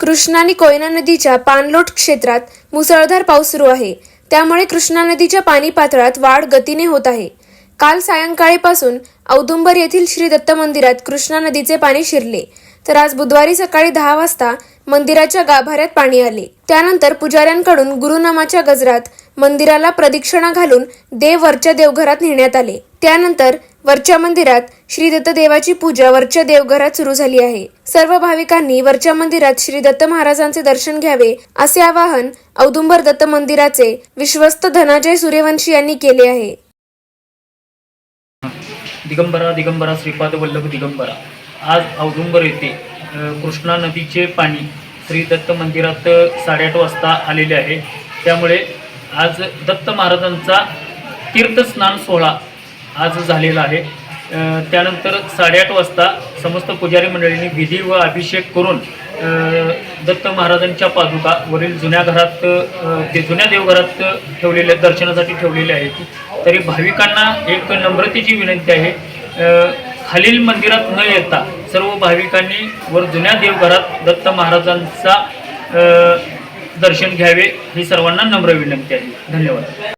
कृष्णा आणि कोयना नदीच्या पाणलोट क्षेत्रात मुसळधार पाऊस सुरू आहे. त्यामुळे कृष्णा नदीच्या पाणी पातळात वाढ गतीने होत आहे. काल सायंकाळीपासून औदुंबर येथील श्री दत्त मंदिरात कृष्णा नदीचे पाणी शिरले. तर आज बुधवारी सकाळी दहा वाजता मंदिराच्या गाभाऱ्यात पाणी आले. त्यानंतर पुजाऱ्यांकडून गुरुनामाच्या गजरात मंदिराला प्रदक्षिणा घालून देव वरच्या देवघरात नेण्यात आले. त्यानंतर वरच्या मंदिरात श्री दत्त देवाची पूजा वरच्या देवघरात सुरू झाली आहे. सर्व भाविकांनी वरच्या मंदिरात श्री दत्त महाराजांचे दर्शन घ्यावे असे आवाहन औदुंबर दत्त मंदिराचे विश्वस्त धनाजय सूर्यवंशी यांनी केले आहे. दिगंबरा दिगंबरा श्रीपाद वल्लभ दिगंबरा. आज औदुंबर येथे कृष्णा नदीचे पाणी श्री दत्त मंदिरात साडेआठ वाजता आलेले आहे. त्यामुळे आज दत्त महाराजांचा तीर्थस्नान सोहळा आज झालेला आहे. त्यानंतर साडेआठ वाजता समस्त पुजारी मंडळींनी विधी व अभिषेक करून दत्त महाराजांच्या पादुका वरील जुन्या घरात ते जुन्या देवघरात ठेवलेल्या दर्शनासाठी ठेवलेले आहेत. तरी भाविकांना एक नम्रतेची विनंती आहे. खालील मंदिरात न येता सर्व भाविकांनी वर जुन्या देवघरात दत्त महाराजांचा दर्शन घ्यावे ही सर्वांना नम्र विनंती आहे. धन्यवाद.